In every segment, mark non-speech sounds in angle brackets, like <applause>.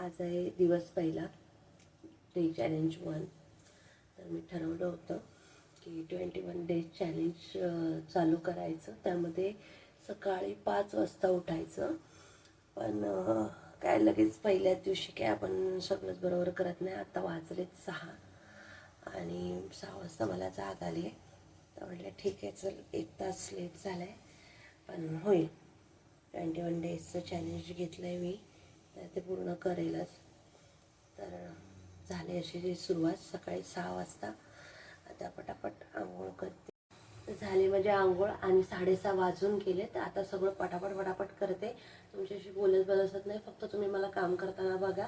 आज आहे दिवस पहिला. डे चॅलेंज वन तर मी ठरवलं होतं की ट्वेंटी वन डेज चॅलेंज चालू करायचं. त्यामध्ये सकाळी पाच वाजता उठायचं. पण काय लगेच पहिल्याच दिवशी काय आपण सगळंच बरोबर करत नाही. आता वाजलेत सहा आणि सहा वाजता मला जाग आली. आहे तर म्हटलं ठीक आहे चल एक तास लेट झाला आहे पण होईल. ट्वेंटी वन डेजचं चॅलेंज घेतलं आहे मी. तर ते पूर्ण करेलच. तर झाली अशी सुरुवात. सकाळी सहा वाजता आता पटापट आंघोळ करते. झाले झाली म्हणजे आंघोळ आणि साडेसहा वाजून गेले. तर आता सगळं पटापट पटापट करते. तुमच्याशी बोलत बसत नाही. फक्त तुम्ही मला काम करताना बघा.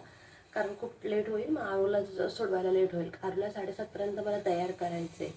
कारण खूप लेट होईल. मग आरूला सोडवायला लेट होईल. आरूला साडेसातपर्यंत मला तयार करायचं आहे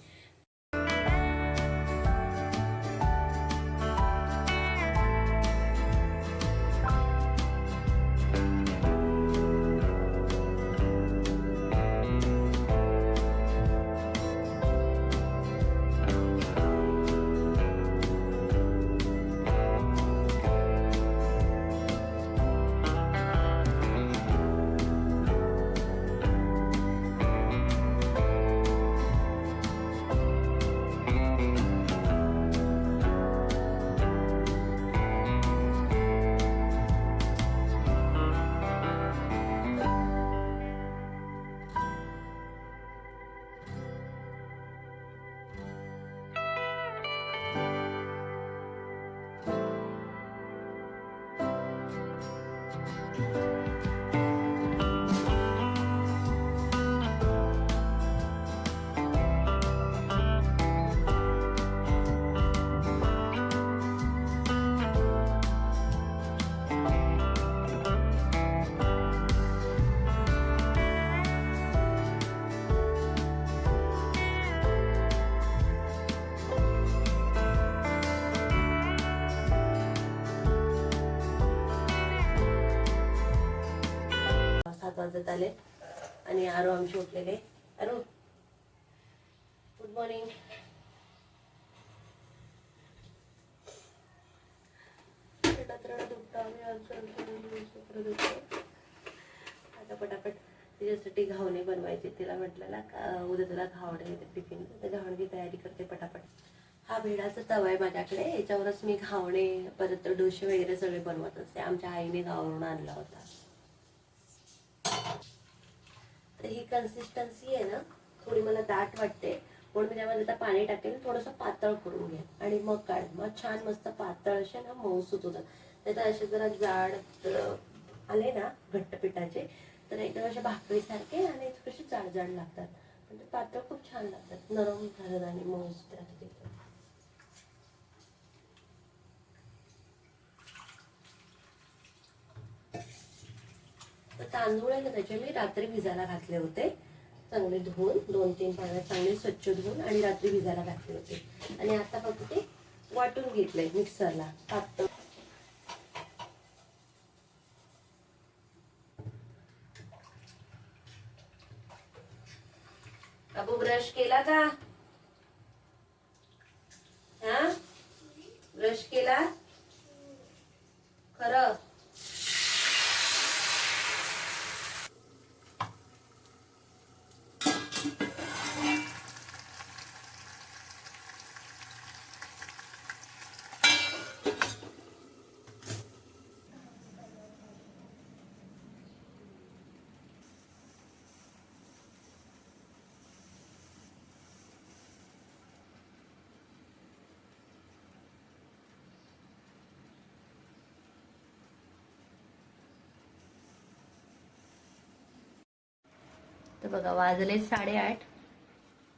वाजत आले आणि आरो आमचे उठलेले. आरो गुड मॉर्निंग आता पटापट तिच्यासाठी घावणे बनवायचे. तिला म्हटलेला का उद्या तुला घावणे येते टिफिन तर घावण्याची तयारी करते पटापट. हा भेडाचा तवा आहे माझ्याकडे. याच्यावरच मी घावणे परत डोसे वगैरे सगळे बनवत असते. आमच्या आईने गावावरून आणला होता. तर ही कन्सिस्टन्सी आहे ना थोडी मला दाट वाटते. म्हणून मी त्यामध्ये आता पाणी टाकेल थोडंसं पातळ करून घे. आणि मग काढ मग छान मस्त पातळ असे ना मऊसूत होतात नाही तर असे जरा जाड आले ना घट्ट पिठाचे तर एकदम असे भाकरीसारखे आणि थोडेसे जाड जाड लागतात. पण ते पातळ खूप छान लागतात. नरम झालं आणि मऊसूत राहतात तांदूळ आहे ना त्याचे मी रात्री भिजायला घातले होते. चांगले धुवून दोन तीन पाण्यात चांगले स्वच्छ धुवून आणि रात्री भिजायला घातले होते. आणि आता फक्त ते वाटून घेतले मिक्सरला पातळ. अबू ब्रश केला का? हा? ब्रश केला? तर बघा वाजले साडेआठ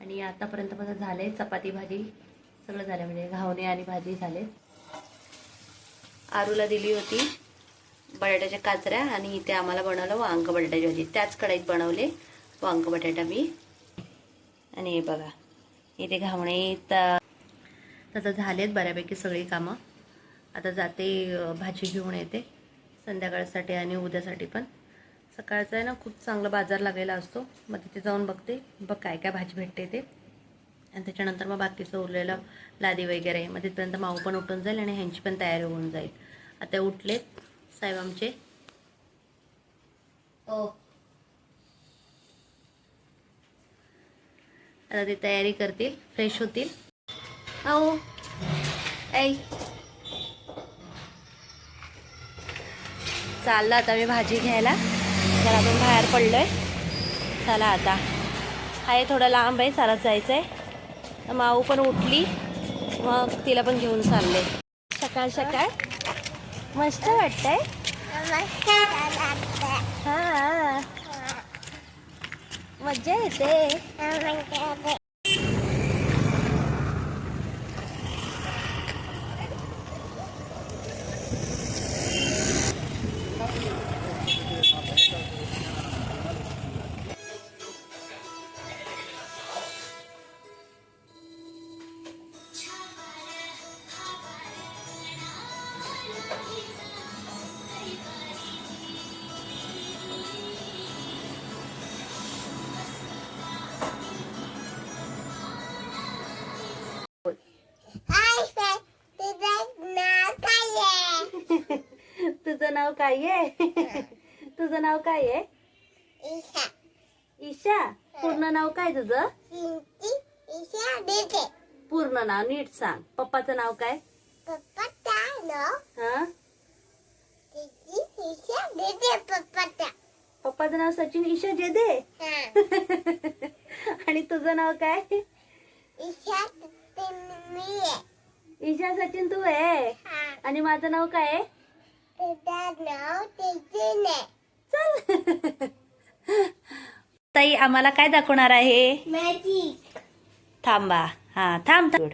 आणि आतापर्यंत माझं झाले चपाती भाजी. सगळं झालं म्हणजे घावणे आणि भाजी झाले आरूला दिली होती बटाट्याच्या काचऱ्या आणि इथे आम्हाला बनवलं वांग बटाट्याची भाजी. त्याच कढईत बनवले वांग बटाटा मी. आणि हे बघा इथे घावणे तर झालेत बऱ्यापैकी सगळी कामं. आता जाते भाजी घेऊन येते संध्याकाळसाठी आणि उद्यासाठी पण. सकाळचा आहे ना खूप चांगला बाजार लागलेला असतो. मग तिथे जाऊन बघते बघ काय काय भाजी भेटते ते. आणि त्याच्यानंतर मग बाकीचं उरलेलं लादी वगैरे. मग तिथपर्यंत माऊ पण उठून जाईल आणि ह्यांची पण तयारी होऊन जाईल. आता उठलेत साहेब आमचे. हो. आता ते तयारी करतील फ्रेश होतील. हो. ऐ. चाललं आता मी भाजी घ्यायला. तर आपण बाहेर पडलोय. चला आता. आहे थोडं लांब आहे चालत जायचं आहे माऊ पण उठली. मग तिला पण घेऊन चालले. सकाळ सकाळ. मस्त वाटतंय. हा. मज्जा येते. <laughs> तुझं नाव काय आहे? <laughs> तुझं नाव काय आहे? ईशा. पूर्ण नाव काय तुझं? पूर्ण नाव नीट सांग. पप्पाचं नाव काय? हा? पप्पाचं. नाव सचिन ईशा जेदे? <laughs> आणि तुझं नाव काय? ईशा ईशा सचिन तू आहे. आणि माझं नाव काय आहे? चल. ताई आम्हाला काय दाखवणार आहे? मॅजिक थांबा. हा थांब थांब.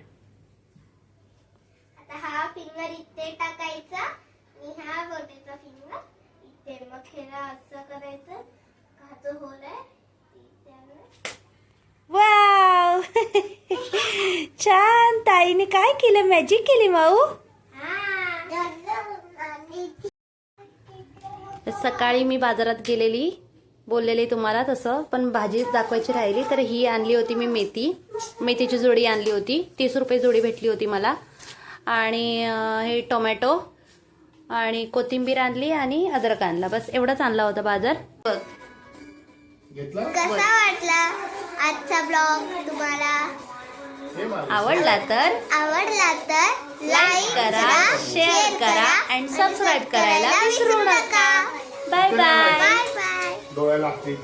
आता हा फिंगर इथे टाकायचा. आणि हा बोटीचा फिंगर इथे. मग खेळा असं करायचं. हा जो होल आहे वाव. <laughs> छान ताईने काय केलं? मॅजिक केली माऊ? सकाळी मी बाजारात गेलेली. बोललेली तुम्हाला तसं पण भाजी दाखवायची राहिली तर ही आणली होती मी मेथी. मेथीची जोडी आणली होती. तीस रुपये जोडी भेटली होती मला. आणि हे टोमॅटो आणि कोथिंबीर आणली आणि अद्रक आणला. बस एवढंच आणला होता बाजार. बघ घेतला? कसा वाटला आजचा ब्लॉग तुम्हाला? आवडला तर आवडला तर लाईक करा शेअर करा अँड सबस्क्राईब करायला विसरू नका. बाय बाय बाय बाय डोळ्याला लागते